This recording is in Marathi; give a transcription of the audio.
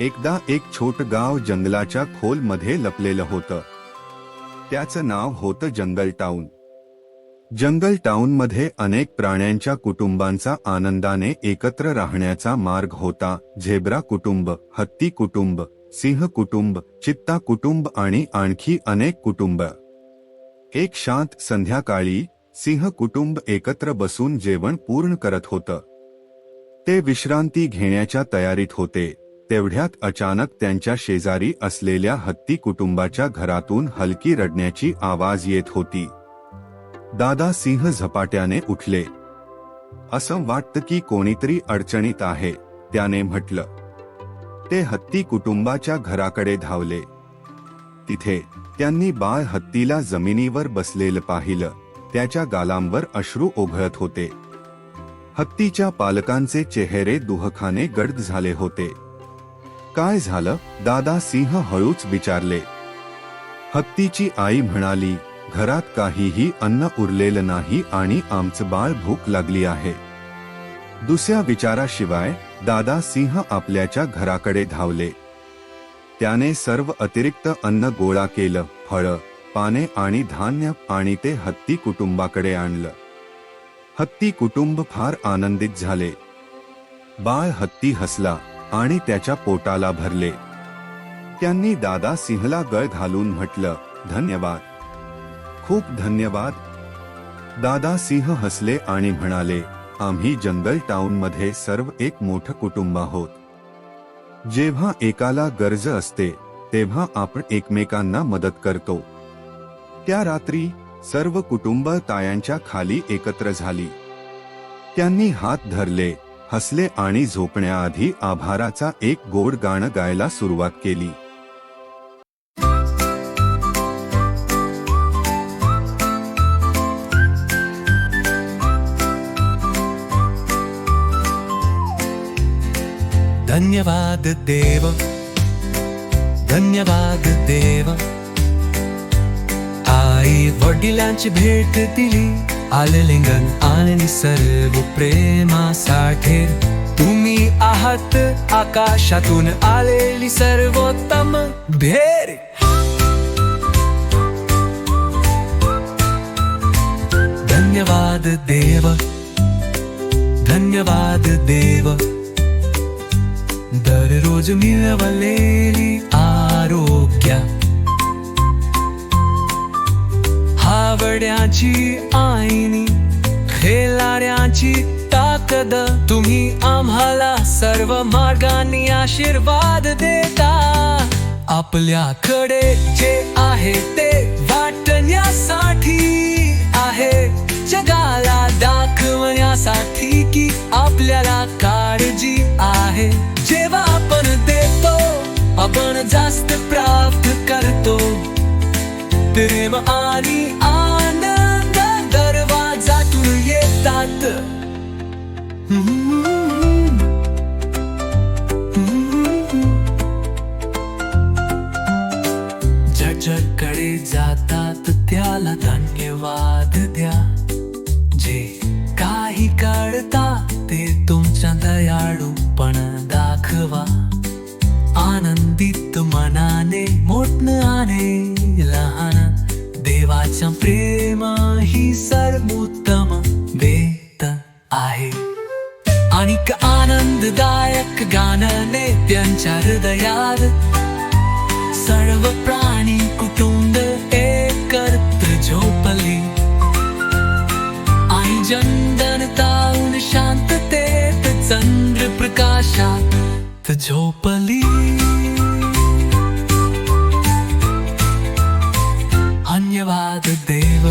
एकदा एक छोट गाव जंगलाच्या खोलमध्ये लपलेलं होतं. त्याचं नाव होतं जंगल टाऊन. जंगल टाऊनमध्ये अनेक प्राण्यांच्या कुटुंबांचा आनंदाने एकत्र राहण्याचा मार्ग होता. झेब्रा कुटुंब हत्ती कुटुंब सिंह कुटुंब चित्ता कुटुंब आणि आणखी अनेक कुटुंब. एक शांत संध्याकाळी सिंह कुटुंब एकत्र बसून जेवण पूर्ण करत होतं. ते विश्रांती घेण्याच्या तयारीत होते. तेवढ्यात अचानक त्यांच्या शेजारी असलेल्या हत्ती कुटुंबाच्या घरातून हलकी रडण्याची आवाज येत होती. दादा सिंह झपाट्याने उठले. असं वाटतं की कोणीतरी अडचणीत आहे त्याने म्हटलं. ते हत्ती कुटुंबाच्या घराकडे धावले. तिथे त्यांनी बाळ हत्तीला जमिनीवर बसलेलं पाहिलं. त्याच्या गालांवर अश्रू ओघळत होते. हत्तीच्या पालकांचे चेहरे दुहखाने गडद झाले होते. काय झालं? दादा सिंह हळूच विचारले. हत्तीची आई म्हणाली घरात काहीही अन्न उरलेलं नाही आणि आमचं बाळ भूक लागली आहे. दुसऱ्या विचाराशिवाय दादा सिंह आपल्याच्या घराकडे धावले. त्याने सर्व अतिरिक्त अन्न गोळा केलं फळं पाने आणि धान्य आणि ते हत्ती कुटुंबाकडे आणलं. हत्ती कुटुंब फार आनंदित झाले. बाळ हत्ती हसला. आणि त्याच्या पोटाला भरले. त्यांनी दादा सिंहला गळ घालून म्हटलं धन्यवाद. खूप धन्यवाद. दादा सिंह हसले आणि म्हणाले आम्ही जंगल टाउनमध्ये सर्व एक मोठं कुटुंब आहोत. जेव्हा एकाला गरज असते तेव्हा आपण एकमेकांना मदत करतो. त्या रात्री सर्व कुटुंब तायांच्या खाली एकत्र झाली. त्यांनी हात धरले. हसले आणि झोपण्याआधी आभाराचा एक गोड गाणं गायला सुरुवात केली. धन्यवाद देव धन्यवाद देव. आई वडिलांची भेट दिली. आललिंगन आणि सर्व प्रेमासाठी. तुम्ही आहात आकाशातून आलेली सर्वोत्तम भेर. धन्यवाद देव धन्यवाद देव. दररोज मिळवलेली आरोग्य. हावड्याची आईनी खेळाड्याची ताकद तुम्ही आम्हाला सर्व मार्गांनी आशीर्वाद देता. आपल्याकडे जे आहे ते वाटण्यासाठी आहे. जगाला दाखवण्यासाठी की आपल्याला काळजी आहे. जेव्हा आपण देतो आपण जास्त प्राप्त करतो. प्रेम आणि başladı. आनंददायक गाण्याने त्यांच्या हृदयात सर्व प्राणी कुटुंब एकत्र झोपली आई जंदन ताऊन शांततेत चंद्र प्रकाशात झोपली धन्यवाद देव